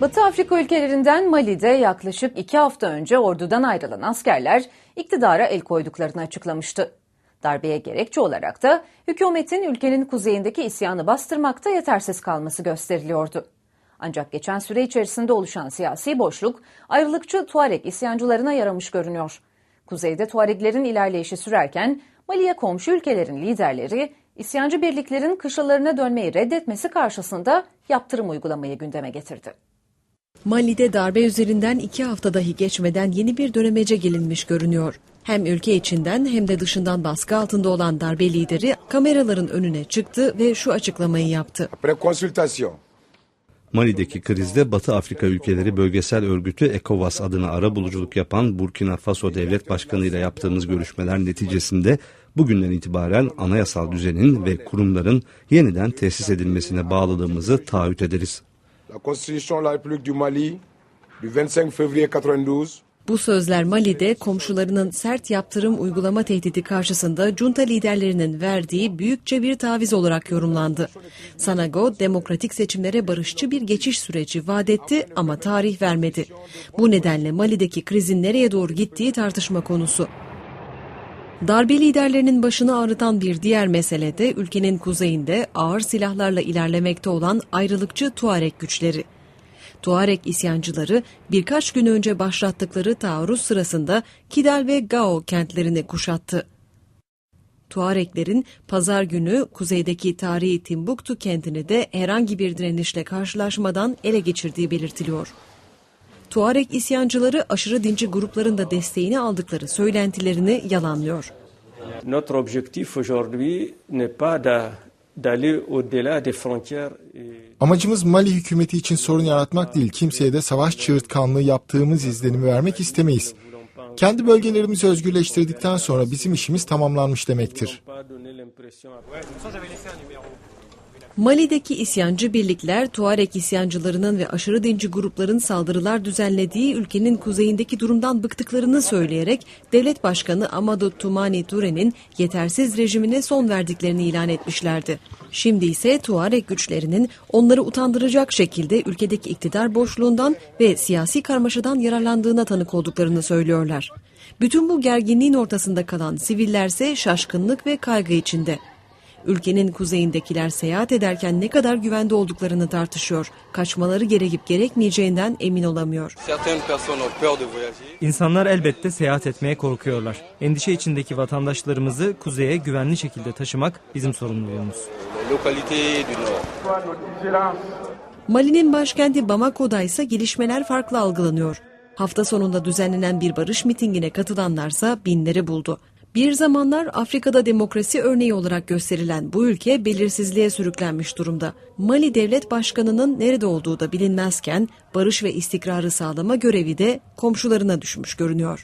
Batı Afrika ülkelerinden Mali'de yaklaşık iki hafta önce ordudan ayrılan askerler iktidara el koyduklarını açıklamıştı. Darbeye gerekçe olarak da hükümetin ülkenin kuzeyindeki isyanı bastırmakta yetersiz kalması gösteriliyordu. Ancak geçen süre içerisinde oluşan siyasi boşluk ayrılıkçı Tuareg isyancılarına yaramış görünüyor. Kuzeyde Tuareglerin ilerleyişi sürerken Mali'ye komşu ülkelerin liderleri isyancı birliklerin kışlalarına dönmeyi reddetmesi karşısında yaptırım uygulamayı gündeme getirdi. Mali'de darbe üzerinden iki hafta dahi geçmeden yeni bir dönemece gelinmiş görünüyor. Hem ülke içinden hem de dışından baskı altında olan darbe lideri kameraların önüne çıktı ve şu açıklamayı yaptı. Mali'deki krizde Batı Afrika ülkeleri bölgesel örgütü ECOWAS adına ara buluculuk yapan Burkina Faso Devlet Başkanı ile yaptığımız görüşmeler neticesinde bugünden itibaren anayasal düzenin ve kurumların yeniden tesis edilmesine bağlılığımızı taahhüt ederiz. La Constitution de la République du Mali du 25 février 92 Bu sözler Mali'de komşularının sert yaptırım uygulama tehdidi karşısında junta liderlerinin verdiği büyükçe bir taviz olarak yorumlandı. Sanago demokratik seçimlere barışçı bir geçiş süreci vaat etti ama tarih vermedi. Bu nedenle Mali'deki krizin nereye doğru gittiği tartışma konusu. Darbe liderlerinin başını ağrıtan bir diğer mesele de ülkenin kuzeyinde ağır silahlarla ilerlemekte olan ayrılıkçı Tuareg güçleri. Tuareg isyancıları birkaç gün önce başlattıkları taarruz sırasında Kidal ve Gao kentlerini kuşattı. Tuareglerin pazar günü kuzeydeki tarihi Timbuktu kentini de herhangi bir direnişle karşılaşmadan ele geçirdiği belirtiliyor. Tuareg isyancıları aşırı dinci grupların da desteğini aldıkları söylentilerini yalanlıyor. Notre objectif aujourd'hui n'est pas d'a- d'aller au-delà des frontières. et- Amacımız Mali hükümeti için sorun yaratmak değil, kimseye de savaş çığırtkanlığı yaptığımız izlenimi vermek istemeyiz. Kendi bölgelerimizi özgürleştirdikten sonra bizim işimiz tamamlanmış demektir. Mali'deki isyancı birlikler Tuareg isyancılarının ve aşırı dinci grupların saldırılar düzenlediği ülkenin kuzeyindeki durumdan bıktıklarını söyleyerek devlet başkanı Amadou Toumani Toure'nin yetersiz rejimine son verdiklerini ilan etmişlerdi. Şimdi ise Tuareg güçlerinin onları utandıracak şekilde ülkedeki iktidar boşluğundan ve siyasi karmaşadan yararlandığına tanık olduklarını söylüyorlar. Bütün bu gerginliğin ortasında kalan sivillerse şaşkınlık ve kaygı içinde. Ülkenin kuzeyindekiler seyahat ederken ne kadar güvende olduklarını tartışıyor. Kaçmaları gerekip gerekmeyeceğinden emin olamıyor. Certaines personnes ont peur de voyager. İnsanlar elbette seyahat etmeye korkuyorlar. Endişe içindeki vatandaşlarımızı kuzeye güvenli şekilde taşımak bizim sorumluluğumuz. Mali'nin başkenti Bamako'da ise gelişmeler farklı algılanıyor. Hafta sonunda düzenlenen bir barış mitingine katılanlarsa binleri buldu. Bir zamanlar Afrika'da demokrasi örneği olarak gösterilen bu ülke belirsizliğe sürüklenmiş durumda. Mali devlet başkanının nerede olduğu da bilinmezken barış ve istikrarı sağlama görevi de komşularına düşmüş görünüyor.